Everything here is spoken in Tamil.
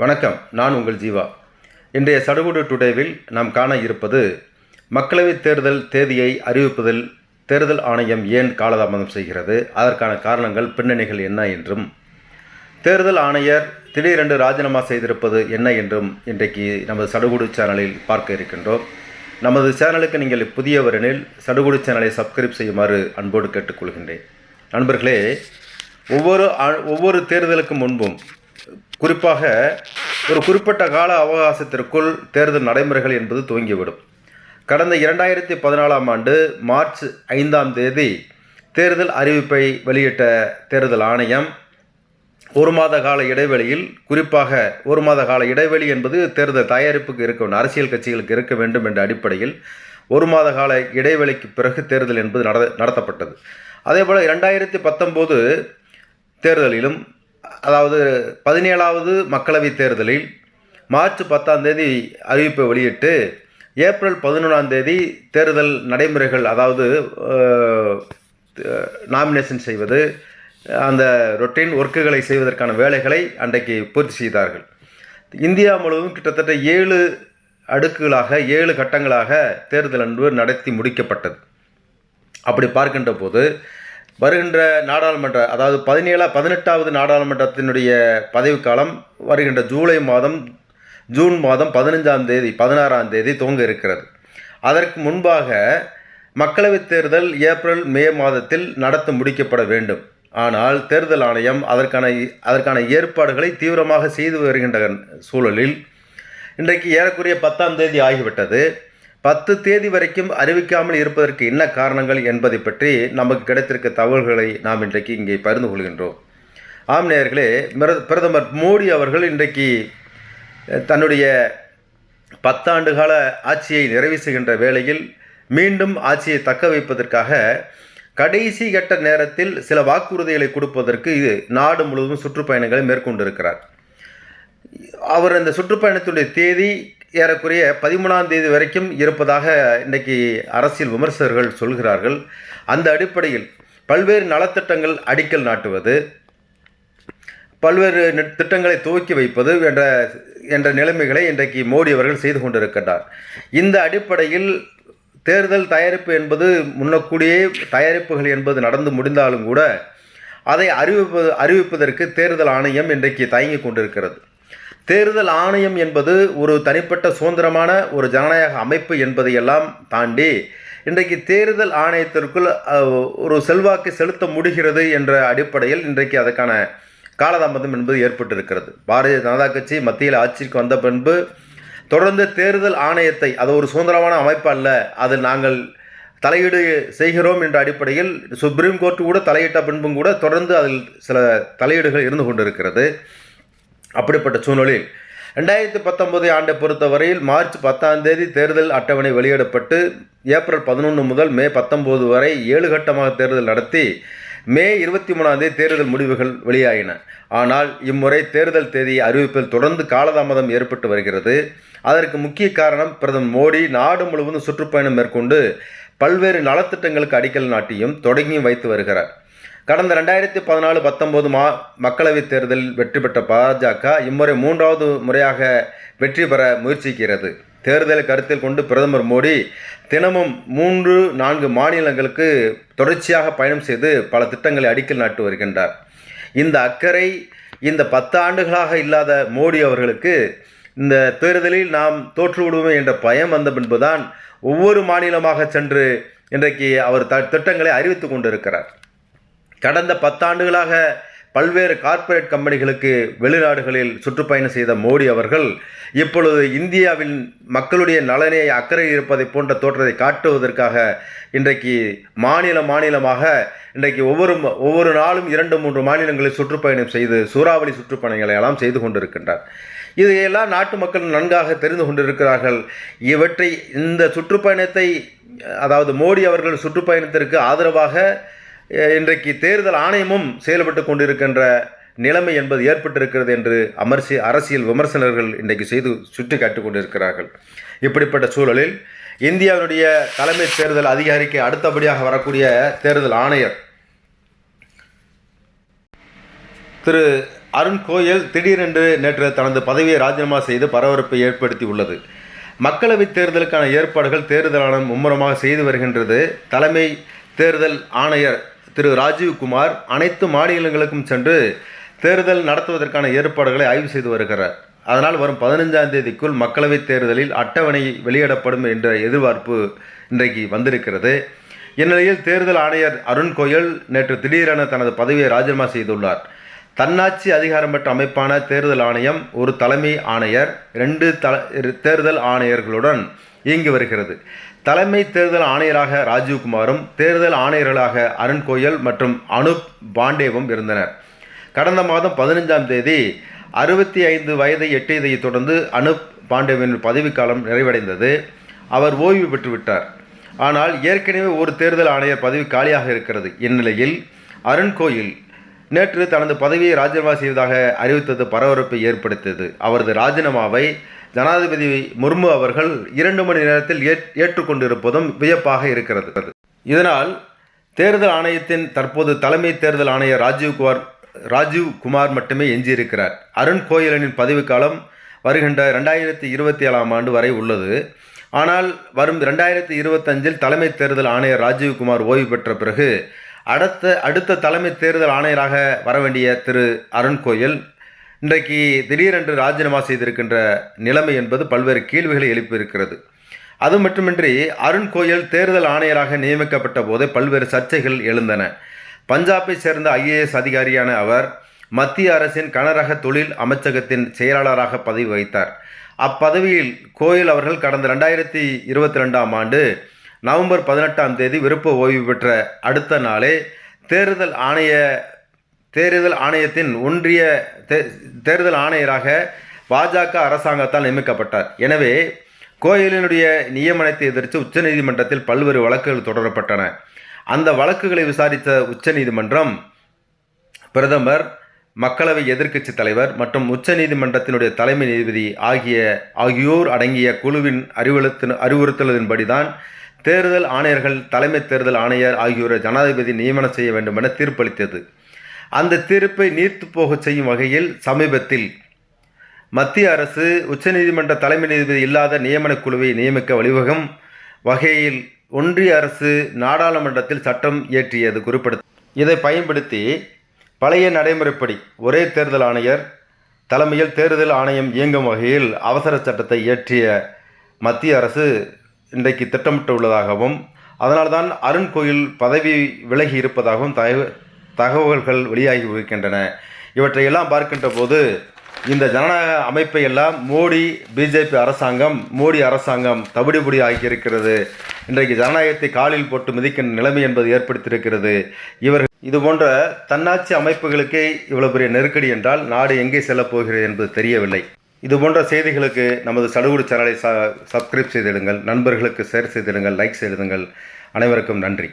வணக்கம் நான் உங்கள் ஜீவா. இன்றைய சடுகுடு டுடேவில் நாம் காண இருப்பது மக்களவைத் தேர்தல் தேதியை அறிவிப்பதில் தேர்தல் ஆணையம் ஏன் காலதாமதம் செய்கிறது அதற்கான காரணங்கள் பின்னணிகள் என்ன என்றும் தேர்தல் ஆணையர் திடீரென்று ராஜினாமா செய்திருப்பது என்ன என்றும் இன்றைக்கு நமது சடுகுடு சேனலில் பார்க்க இருக்கின்றோம். நமது சேனலுக்கு நீங்கள் புதியவரெனில் சடுகுடு சேனலை சப்ஸ்கிரைப் செய்யுமாறு அன்போடு கேட்டுக்கொள்கின்றேன். நண்பர்களே ஒவ்வொரு ஒவ்வொரு தேர்தலுக்கு முன்பும் குறிப்பாக ஒரு குறிப்பிட்ட கால அவகாசத்திற்குள் தேர்தல் நடைமுறைகள் என்பது துவங்கிவிடும். கடந்த இரண்டாயிரத்தி பதினாலாம் ஆண்டு மார்ச் ஐந்தாம் தேதி தேர்தல் அறிவிப்பை வெளியிட்ட தேர்தல் ஆணையம் ஒரு மாத கால இடைவெளியில் குறிப்பாக ஒரு மாத கால இடைவெளி என்பது தேர்தல் தயாரிப்புக்கு இருக்க அரசியல் கட்சிகளுக்கு இருக்க வேண்டும் என்ற அடிப்படையில் ஒரு மாத கால இடைவெளிக்கு பிறகு தேர்தல் என்பது நட நடத்தப்பட்டது. அதேபோல் இரண்டாயிரத்தி பத்தொம்போது தேர்தலிலும் அதாவது பதினேழாவது மக்களவைத் தேர்தலில் மார்ச் பத்தாம் தேதி அறிவிப்பை வெளியிட்டு ஏப்ரல் பதினொன்றாம் தேதி தேர்தல் நடைமுறைகள் அதாவது நாமினேஷன் செய்வது அந்த ரொட்டீன் ஒர்க்குகளை செய்வதற்கான வேலைகளை அன்றைக்கு பூர்த்தி செய்தார்கள். இந்தியா முழுவதும் கிட்டத்தட்ட ஏழு அடுக்குகளாக ஏழு கட்டங்களாக தேர்தல் அன்பு நடத்தி முடிக்கப்பட்டது. அப்படி பார்க்கின்ற போது வருகின்ற நாடாளுமன்ற அதாவது பதினேழா பதினெட்டாவது நாடாளுமன்றத்தினுடைய பதவிக்காலம் வருகின்ற ஜூலை மாதம் ஜூன் மாதம் பதினஞ்சாம் தேதி பதினாறாம் தேதி துவங்க இருக்கிறது. அதற்கு முன்பாக மக்களவைத் தேர்தல் ஏப்ரல் மே மாதத்தில் நடத்த முடிக்கப்பட வேண்டும். ஆனால் தேர்தல் ஆணையம் அதற்கான அதற்கான ஏற்பாடுகளை தீவிரமாக செய்து வருகின்ற சூழலில் இன்றைக்கு ஏறக்குறைய பத்தாம் தேதி ஆகிவிட்டது. பத்து தேதி வரைக்கும் அறிவிக்காமல் இருப்பதற்கு என்ன காரணங்கள் என்பதை பற்றி நமக்கு கிடைத்திருக்க தகவல்களை நாம் இன்றைக்கு இங்கே பகிர்ந்து கொள்கின்றோம். ஆம் நேயர்களே பிரதமர் மோடி அவர்கள் இன்றைக்கு தன்னுடைய பத்தாண்டு கால ஆட்சியை நிறைவு செய்கின்ற வேளையில் மீண்டும் ஆட்சியை தக்க வைப்பதற்காக கடைசி கட்ட நேரத்தில் சில வாக்குறுதிகளை கொடுப்பதற்கு இது நாடு முழுவதும் சுற்றுப்பயணங்களை மேற்கொண்டிருக்கிறார். அவர் அந்த சுற்றுப்பயணத்துடைய தேதி ஏறக்குறைய பதிமூணாம் தேதி வரைக்கும் இருப்பதாக இன்றைக்கு அரசியல் விமர்சகர்கள் சொல்கிறார்கள். அந்த அடிப்படையில் பல்வேறு நலத்திட்டங்கள் அடிக்கல் நாட்டுவது பல்வேறு திட்டங்களை துவக்கி வைப்பது என்ற என்ற நிலைமைகளை இன்றைக்கு மோடி அவர்கள் செய்து கொண்டிருக்கின்றார். இந்த அடிப்படையில் தேர்தல் தயாரிப்பு என்பது முன்னக்கூடியே தயாரிப்புகள் என்பது நடந்து முடிந்தாலும் கூட அதை அறிவிப்பது அறிவிப்பதற்கு தேர்தல் ஆணையம் இன்றைக்கு தயங்கி கொண்டிருக்கிறது. தேர்தல் ஆணையம் என்பது ஒரு தனிப்பட்ட சுதந்திரமான ஒரு ஜனநாயக அமைப்பு என்பதையெல்லாம் தாண்டி இன்றைக்கு தேர்தல் ஆணையத்திற்குள் ஒரு செல்வாக்கு செலுத்த முடிகிறது என்ற அடிப்படையில் இன்றைக்கு அதற்கான காலதாமதம் என்பது ஏற்பட்டிருக்கிறது. பாரதிய ஜனதா கட்சி மத்தியில் ஆட்சிக்கு வந்த பின்பு தொடர்ந்து தேர்தல் ஆணையத்தை அது ஒரு சுதந்திரமான அமைப்பு அல்ல அது நாங்கள் தலையீடு செய்கிறோம் என்ற அடிப்படையில் சுப்ரீம் கோர்ட்டு கூட தலையிட்ட பின்பும் கூட தொடர்ந்து அதில் சில தலையீடுகள் இருந்து கொண்டிருக்கிறது. அப்படிப்பட்ட சூழ்நிலையில் ரெண்டாயிரத்தி பத்தொன்பது ஆண்டை பொறுத்தவரையில் மார்ச் பத்தாம் தேதி தேர்தல் அட்டவணை வெளியிடப்பட்டு ஏப்ரல் பதினொன்று முதல் மே பத்தொம்போது வரை ஏழு கட்டமாக தேர்தல் நடத்தி மே இருபத்தி மூணாம் தேதி தேர்தல் முடிவுகள் வெளியாகின ஆனால் இம்முறை தேர்தல் தேதி அறிவிப்பில் தொடர்ந்து காலதாமதம் ஏற்பட்டு வருகிறது. அதற்கு முக்கிய காரணம் பிரதமர் மோடி நாடு முழுவதும் சுற்றுப்பயணம் மேற்கொண்டு பல்வேறு நலத்திட்டங்களுக்கு அடிக்கல் நாட்டியும் தொடங்கியும் வைத்து வருகிறார். கடந்த ரெண்டாயிரத்தி பதினாலு பத்தொம்போது மா மக்களவைத் தேர்தலில் வெற்றி பெற்ற பாஜக இம்முறை மூன்றாவது முறையாக வெற்றி பெற முயற்சிக்கிறது. தேர்தலை கருத்தில் கொண்டு பிரதமர் மோடி தினமும் மூன்று நான்கு மாநிலங்களுக்கு தொடர்ச்சியாக பயணம் செய்து பல திட்டங்களை அடிக்கல் நாட்டு வருகின்றார். இந்த அக்கறை இந்த பத்து ஆண்டுகளாக இல்லாத மோடி அவர்களுக்கு இந்த தேர்தலில் நாம் தோற்றுவிடுவோம் என்ற பயம் வந்த பின்புதான் ஒவ்வொரு மாநிலமாக சென்று இன்றைக்கு அவர் த திட்டங்களை அறிவித்து கொண்டிருக்கிறார். கடந்த பத்தாண்டுகளாக பல்வேறு கார்ப்பரேட் கம்பெனிகளுக்கு வெளிநாடுகளில் சுற்றுப்பயணம் செய்த மோடி அவர்கள் இப்பொழுது இந்தியாவின் மக்களுடைய நலனே அக்கறை இருப்பதை போன்ற தோற்றத்தை காட்டுவதற்காக இன்றைக்கு மாநில மாநிலமாக இன்றைக்கு ஒவ்வொரு ஒவ்வொரு நாளும் இரண்டு மூன்று மாநிலங்களில் சுற்றுப்பயணம் செய்து சூறாவளி சுற்றுப்பயணங்களை எல்லாம் செய்து கொண்டிருக்கின்றார். இதையெல்லாம் நாட்டு மக்கள் நன்காக தெரிந்து கொண்டிருக்கிறார்கள். இவற்றை இந்த சுற்றுப்பயணத்தை அதாவது மோடி அவர்கள் சுற்றுப்பயணத்திற்கு ஆதரவாக இன்றைக்கு தேர்தல் ஆணையமும் செயல்பட்டு கொண்டிருக்கின்ற நிலைமை என்பது ஏற்பட்டிருக்கிறது என்று அமர்சி அரசியல் விமர்சனர்கள் இன்றைக்கு செய்து சுட்டி கொண்டிருக்கிறார்கள். இப்படிப்பட்ட சூழலில் இந்தியாவினுடைய தலைமை தேர்தல் அதிகாரிக்கு அடுத்தபடியாக வரக்கூடிய தேர்தல் ஆணையர் திரு அருண் கோயல் திடீரென்று நேற்று தனது பதவியை ராஜினாமா செய்து பரபரப்பை ஏற்படுத்தியுள்ளது. மக்களவைத் தேர்தலுக்கான ஏற்பாடுகள் தேர்தல் ஆணையம் மும்முரமாக செய்து வருகின்றது. தலைமை தேர்தல் ஆணையர் திரு ராஜீவ்குமார் அனைத்து மாநிலங்களுக்கும் சென்று தேர்தல் நடத்துவதற்கான ஏற்பாடுகளை ஆய்வு செய்து வருகிறார். அதனால் வரும் பதினைஞ்சாம் தேதிக்குள் மக்களவைத் தேர்தலில் அட்டவணை வெளியிடப்படும் என்ற எதிர்பார்ப்பு இன்றைக்கு வந்திருக்கிறது. இந்நிலையில் தேர்தல் ஆணையர் அருண் கோயல் நேற்று திடீரென தனது பதவியை ராஜினாமா செய்துள்ளார். தன்னாட்சி அதிகாரம் பெற்ற அமைப்பான தேர்தல் ஆணையம் ஒரு தலைமை ஆணையர் ரெண்டு தல தேர்தல் ஆணையர்களுடன் இயங்கி வருகிறது. தலைமை தேர்தல் ஆணையராக ராஜீவ்குமாரும் தேர்தல் ஆணையர்களாக அருண் கோயல் மற்றும் அனுப் பாண்டேவும் இருந்தனர். கடந்த மாதம் பதினைஞ்சாம் தேதி அறுபத்தி ஐந்து வயதை எட்டியதைத் தொடர்ந்து அனுப் பாண்டேவின் பதவிக்காலம் நிறைவடைந்தது. அவர் ஓய்வு பெற்றுவிட்டார் ஆனால் ஏற்கனவே ஒரு தேர்தல் ஆணையர் பதவி காலியாக இருக்கிறது. இந்நிலையில் அருண் கோயில் நேற்று தனது பதவியை ராஜினாமா செய்வதாக அறிவித்தது பரபரப்பை ஏற்படுத்தியது. அவரது ராஜினாமாவை ஜனாதிபதி முர்மு அவர்கள் இரண்டு மணி நேரத்தில் ஏற் ஏற்றுக்கொண்டிருப்பதும் வியப்பாக இருக்கிறது. இதனால் தேர்தல் ஆணையத்தின் தற்போது தலைமை தேர்தல் ஆணையர் ராஜீவ்குமார் ராஜீவ் குமார் மட்டுமே எஞ்சியிருக்கிறார். அருண் கோயலனின் பதவிக்காலம் வருகின்ற ரெண்டாயிரத்தி இருபத்தி ஏழாம் ஆண்டு வரை உள்ளது. ஆனால் வரும் ரெண்டாயிரத்தி இருபத்தஞ்சில் தலைமை தேர்தல் ஆணையர் ராஜீவ்குமார் ஓய்வு பெற்ற பிறகு அடுத்த அடுத்த தலைமை தேர்தல் ஆணையராக வர வேண்டிய திரு அருண் கோயல் இன்றைக்கு திடீரென்று ராஜினாமா செய்திருக்கின்ற நிலைமை என்பது பல்வேறு கேள்விகளை எழுப்பியிருக்கிறது. அது மட்டுமின்றி அருண் கோயல் தேர்தல் ஆணையராக நியமிக்கப்பட்ட போதே பல்வேறு சர்ச்சைகள் எழுந்தன. பஞ்சாபை சேர்ந்த ஐஏஎஸ் அதிகாரியான அவர் மத்திய அரசின் கனரக தொழில் அமைச்சகத்தின் செயலாளராக பதவி வகித்தார். அப்பதவியில் கோயல் அவர்கள் கடந்த ரெண்டாயிரத்தி இருபத்தி ரெண்டாம் ஆண்டு நவம்பர் பதினெட்டாம் தேதி விருப்ப ஓய்வு பெற்ற அடுத்த நாளே தேர்தல் ஆணைய தேர்தல் ஆணையத்தின் ஒன்றிய தே- தேர்தல் ஆணையராக பாஜக அரசாங்கத்தால் நியமிக்கப்பட்டார். எனவே கோயலினுடைய நியமனத்தை எதிர்த்து உச்சநீதிமன்றத்தில் பல்வேறு வழக்குகள் தொடரப்பட்டன. அந்த வழக்குகளை விசாரித்த உச்சநீதிமன்றம் பிரதமர் மக்களவை எதிர்க்கட்சி தலைவர் மற்றும் உச்சநீதிமன்றத்தினுடைய தலைமை நீதிபதி ஆகிய ஆகியோர் அடங்கிய குழுவின் அறிவுறுத்தின அறிவுறுத்தலின்படிதான் தேர்தல் ஆணையர்கள் தலைமை தேர்தல் ஆணையர் ஆகியோரை ஜனாதிபதி நியமனம் செய்ய வேண்டும் என தீர்ப்பளித்தது. அந்த தீர்ப்பை நீர்த்து போகச் செய்யும் வகையில் சமீபத்தில் மத்திய அரசு உச்சநீதிமன்ற தலைமை நீதிபதி இல்லாத நியமனக் குழுவை நியமிக்க வழிவகம் வகையில் ஒன்றிய அரசு நாடாளுமன்றத்தில் சட்டம் இயற்றியது குறிப்பிட இதை பயன்படுத்தி பழைய நடைமுறைப்படி ஒரே தேர்தல் ஆணையர் தலைமையில் தேர்தல் ஆணையம் இயங்கும் வகையில் அவசர சட்டத்தை இயற்றிய மத்திய அரசு இன்றைக்கு திட்டமிட்டுள்ளதாகவும் அதனால்தான் அருண் கோயில் பதவி விலகி இருப்பதாகவும் தகவ தகவல்கள் வெளியாகி இருக்கின்றன. இவற்றையெல்லாம் பார்க்கின்ற போது இந்த ஜனநாயக அமைப்பை எல்லாம் மோடி பிஜேபி அரசாங்கம் மோடி அரசாங்கம் தவிடுபடி ஆகியிருக்கிறது இன்றைக்கு ஜனநாயகத்தை காலில் போட்டு மிதிக்கின்ற நிலைமை என்பது ஏற்படுத்தியிருக்கிறது. இவர்கள் இது போன்ற தன்னாட்சி அமைப்புகளுக்கே இவ்வளவு பெரிய நெருக்கடி என்றால் நாடு எங்கே செல்லப் போகிறது என்பது தெரியவில்லை. இது போன்ற செய்திகளுக்கு நமது சடுகுடு சேனலை ச சப்ஸ்கிரைப் செய்திடுங்கள். நண்பர்களுக்கு ஷேர் செய்திடுங்கள் லைக் செய்திடுங்கள். அனைவருக்கும் நன்றி.